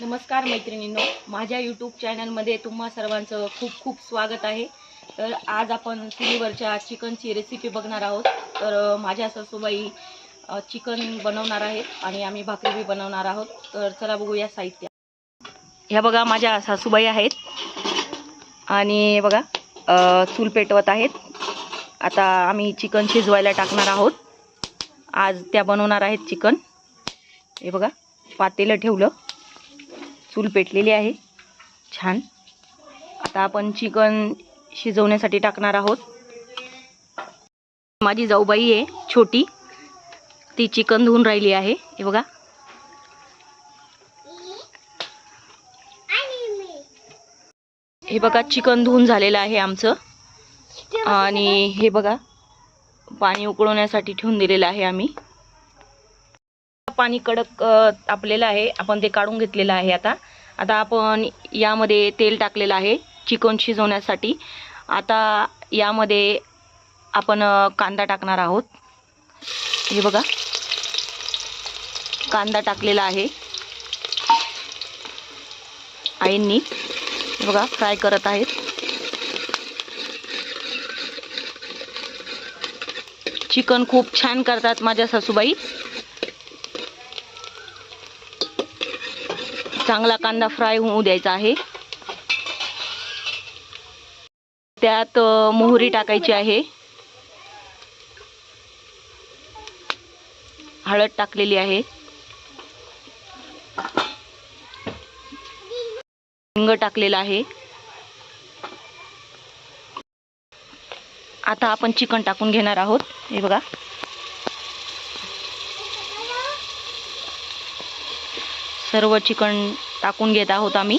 नमस्कार मैत्रिणींनो माझ्या यूट्यूब चॅनलमध्ये तुम्हा सर्वांचं खूप खूप स्वागत आहे. तर आज आपण चुलीवरच्या चिकनची रेसिपी बघणार आहोत. तर माझ्या सासूबाई चिकन बनवणार आहेत आणि आम्ही भाकरी बी बनवणार आहोत. तर चला बघूया साहित्य. ह्या बघा माझ्या सासूबाई आहेत आणि बघा चूल पेटवत आहेत. आता आम्ही चिकन शिजवायला टाकणार आहोत. आज त्या बनवणार आहेत चिकन हे बघा पातेलं ठेवलं. चूल पेटलेली आहे. छान. आता आपण चिकन शिजवण्यासाठी टाकणार आहोत. माझी जाऊबाई आहे छोटी. ती चिकन धुवून राहिली आहे. हे बघा. हे बघा चिकन धुवून झालेलं आहे आमचं. आणि हे बघा पाणी उकळवण्यासाठी ठेवून दिलेलं आहे आम्ही. पाणी कडक तापलेलं आहे. आपण ते काढून घेतलेलं आहे आता. आता आपण यामध्ये तेल टाकलेलं आहे चिकन शिजवण्यासाठी. आता यामध्ये आपण कांदा टाकणार आहोत. हे बघा. कांदा टाकलेला आहे. आईंनी बघा फ्राय करत आहेत. चिकन खूप छान करतात माझ्या सासूबाई. चांगला कांदा फ्राय होऊ द्यायचा आहे. त्यात मोहरी टाकायची आहे. हळद टाकलेली आहे. हिंग टाकलेला आहे. आता आपण चिकन टाकून घेणार आहोत. हे बघा. सर्व चिकन टाकून घेत आहोत आम्ही.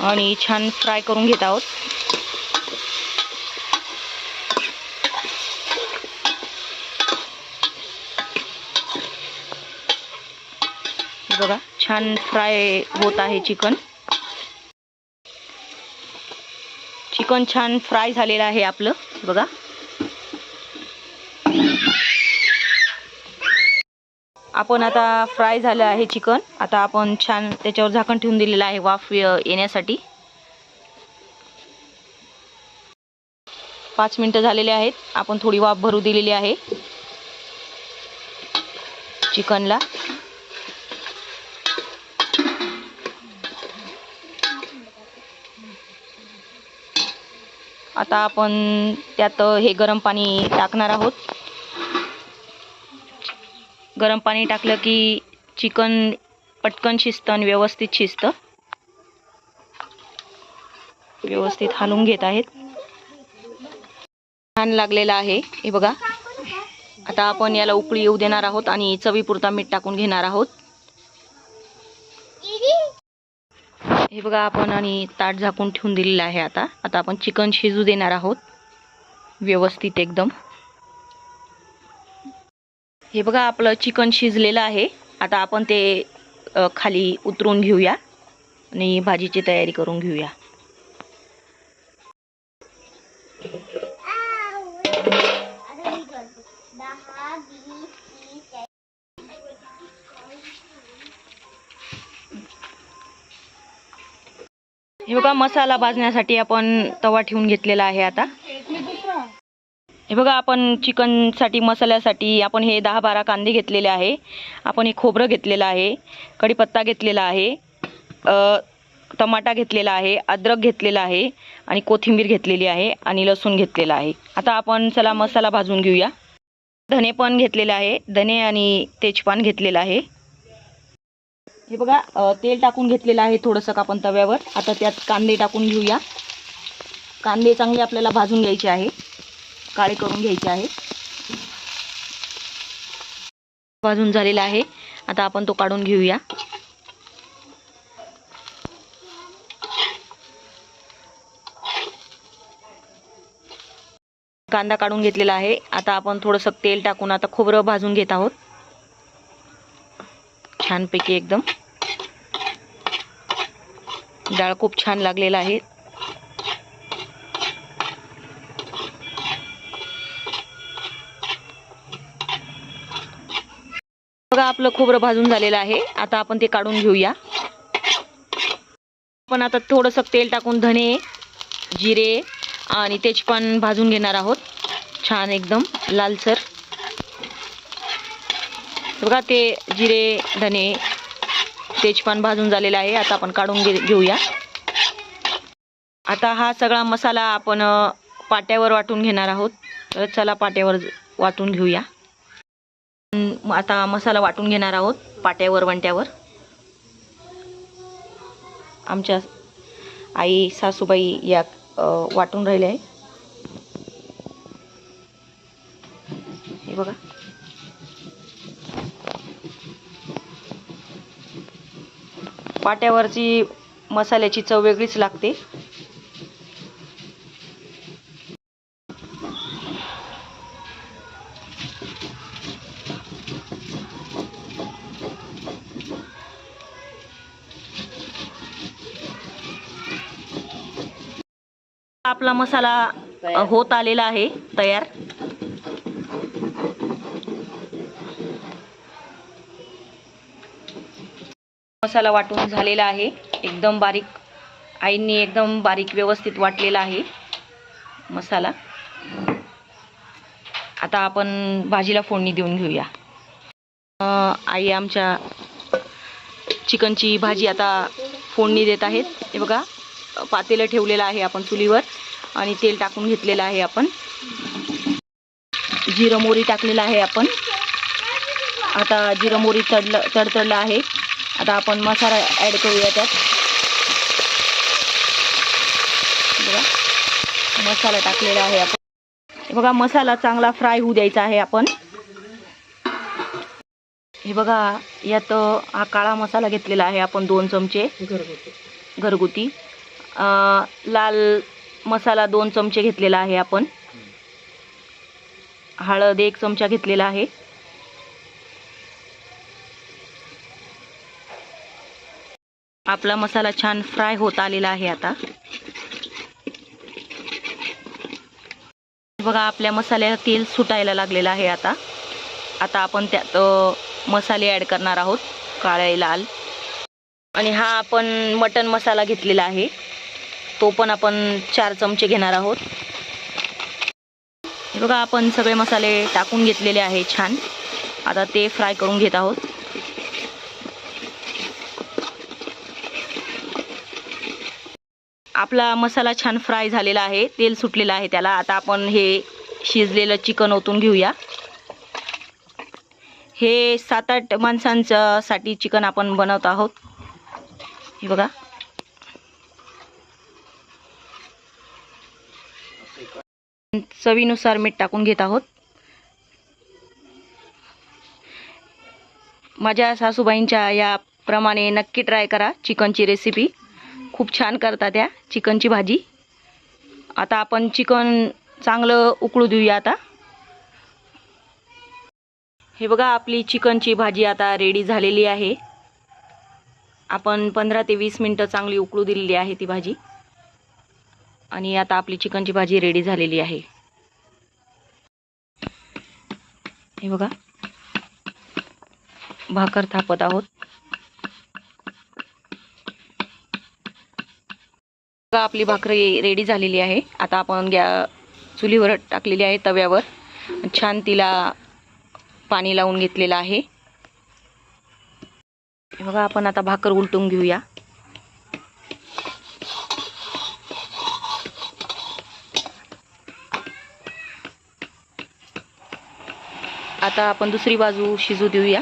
आणि छान फ्राय करून घेत आहोत. बघा छान फ्राय होत आहे चिकन. चिकन छान फ्राय झालेलं आहे आपलं. बघा. आपण आता फ्राय झालं आहे चिकन आता आपण छान त्याच्यावर झाकण ठेवून दिलेलं आहे वाफ येण्यासाठी. पाच मिनटं झालेले आहेत. आपण थोडी वाफ भरू दिलेली आहे. चिकनला. आता आपण त्यात हे गरम पाणी टाकणार आहोत. गरम पाणी टाकलं की चिकन पटकन शिजतं आणि व्यवस्थित शिजतं. व्यवस्थित हालून घेत आहेत. छान लागलेलं आहे. हे बघा. आता आपण याला उकळी येऊ देणार आहोत आणि चवीपुरता मीठ टाकून घेणार आहोत. हे बघा आपण आणि ताट झाकून ठेवून दिलेलं आहे आता. आता आपण चिकन शिजू देणार आहोत. व्यवस्थित एकदम. हे बघा आपलं चिकन शिजलेलं आहे. आता आपण ते खाली उतरून घेऊया आणि भाजीची तयारी करून घेऊया. हे बघा मसाला भाजण्यासाठी आपण तवा ठेवून घेतलेला आहे आता. हे बघा आपण चिकनसाठी मसाल्यासाठी आपण हे दहा बारा कांदे घेतलेले आहे. आपण हे खोबरं घेतलेलं आहे कढीपत्ता घेतलेला आहे टमाटा घेतलेला आहे अद्रक घेतलेला आहे आणि कोथिंबीर घेतलेली आहे आणि लसूण घेतलेला आहे. आता आपण चला मसाला भाजून घेऊया. धने पण घेतलेले आहे धने आणि तेजपान घेतलेलं आहे. हे बघा तेल टाकून घेतलेलं आहे थोडंसं आपण तव्यावर. आता त्यात कांदे टाकून घेऊया. कांदे चांगले आपल्याला भाजून घ्यायचे आहे. काळे करून घ्यायचे आहे भाजून झालेला आहे. आता आपण तो काढून घेऊया. कांदा काढून घेतलेला आहे. आता आपण थोडंसं तेल टाकून आता खोबरं भाजून घेत आहोत. छानपैकी एकदम. डाळ खूप छान लागलेला आहे. बघा आपलं खोबरं भाजून झालेलं आहे. आता आपण ते काढून घेऊया. आपण आता थोडंसं तेल टाकून धने जिरे आणि तेजपान भाजून घेणार आहोत. छान एकदम लालसर. बघा ते जिरे धने तेजपान भाजून झालेलं आहे. आता आपण काढून घे घेऊया. आता हा सगळा मसाला आपण पाट्यावर वाटून घेणार आहोत. तर चला पाट्यावर वाटून घेऊया. आता मसाला वाटून घेणार आहोत पाट्यावर वंट्यावर. आमच्या आई सासूबाई या वाटून राहिल्या आहे. हे बघा. पाट्यावरची मसाल्याची चव वेगळीच लागते. आपला मसाला होत आलेला आहे तयार. मसाला वाटून झालेला आहे एकदम बारीक. आईंनी एकदम बारीक व्यवस्थित वाटलेला आहे मसाला. आता आपण भाजीला फोडणी देऊन घेऊया. आई आमच्या चिकनची भाजी आता फोडणी देत आहेत. हे बघा. पातेलं ठेवलेलं आहे आपण चुलीवर आणि तेल टाकून घेतलेलं आहे आपण. जिरं मोरी टाकलेलं आहे आपण. आता जिरं मोरी तडलं तडतडलं आहे. आता आपण मसाला ॲड करूया त्यात. बघा मसाला टाकलेला आहे आपण. हे बघा मसाला चांगला फ्राय होऊ द्यायचा आहे आपण. हे बघा यात हा काळा मसाला घेतलेला आहे आपण दोन चमचे. घरगुती. अं, लाल मसाला दोन चमचे घेतलेला आहे आपण. हळद एक चमचा घेतलेला आहे. आपला मसाला छान फ्राय होत आलेला आहे आता. बघा आपल्या मसाल्याला तेल सुटायला लागलेलं आहे आता. आता आपण त्यात मसाले ॲड करणार आहोत काळे लाल. आणि हा आपण मटन मसाला घेतलेला आहे. तो पण आपण चार चमचे घेणार आहोत. हे बघा आपण सगळे मसाले टाकून घेतलेले आहे छान. आता ते फ्राय करून घेत आहोत. आपला मसाला छान फ्राय झालेला आहे तेल सुटलेलं आहे त्याला. आता आपण हे शिजलेलं चिकन ओतून घेऊया. हे सात आठ माणसांच्यासाठी चिकन आपण बनवत आहोत. हे बघा. चवीनुसार मीठ टाकून घेत आहोत. माझ्या सासूबाईंच्या याप्रमाणे नक्की ट्राय करा चिकनची रेसिपी खूप छान करता त्या चिकनची भाजी. आता आपण चिकन चांगलं उकळू देऊया आता. हे बघा आपली चिकनची भाजी आता रेडी झालेली आहे. आपण पंधरा ते वीस मिनटं चांगली उकळू दिलेली आहे ती भाजी. आणि आता आपली चिकनची भाजी रेडी झालेली आहे. हे बघा. भाकर थापत आहोत. बघा आपली भाकरी रेडी झालेली आहे. आता आपण गॅ चुलीवर टाकलेली आहे तव्यावर. छान तिला पाणी लावून घेतलेलं आहे. बघा आपण आता भाकर उलटून घेऊया. आता आपण दुसरी बाजू शिजू देऊया.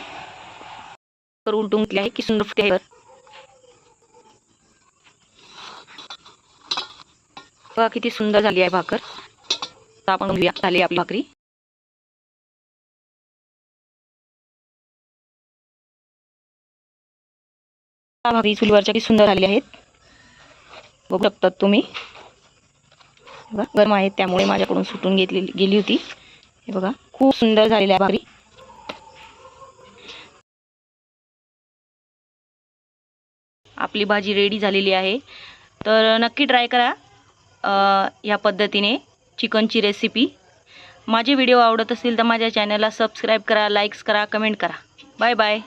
करून उलटून घेतली आहे की सुंदर फुटे आहे. बघा किती सुंदर झाली आहे भाकर. आपण घेऊया. झाली आपली भाकरी. भाकरी चुलीवरच्या किती सुंदर झाली आहेत. बघू शकतात तुम्ही. गरम आहेत त्यामुळे माझ्याकडून सुटून घेतली गेली होती. हे बघा खूप सुंदर झालेली आहे भाकरी आपली भाजी रेडी झालेली आहे. तर नक्की ट्राय करा ह्या या पद्धतीने चिकनची रेसिपी माझे व्हिडिओ आवडत असतील तर माझ्या चॅनलला सबस्क्राईब करा लाईक्स करा कमेंट करा. Bye bye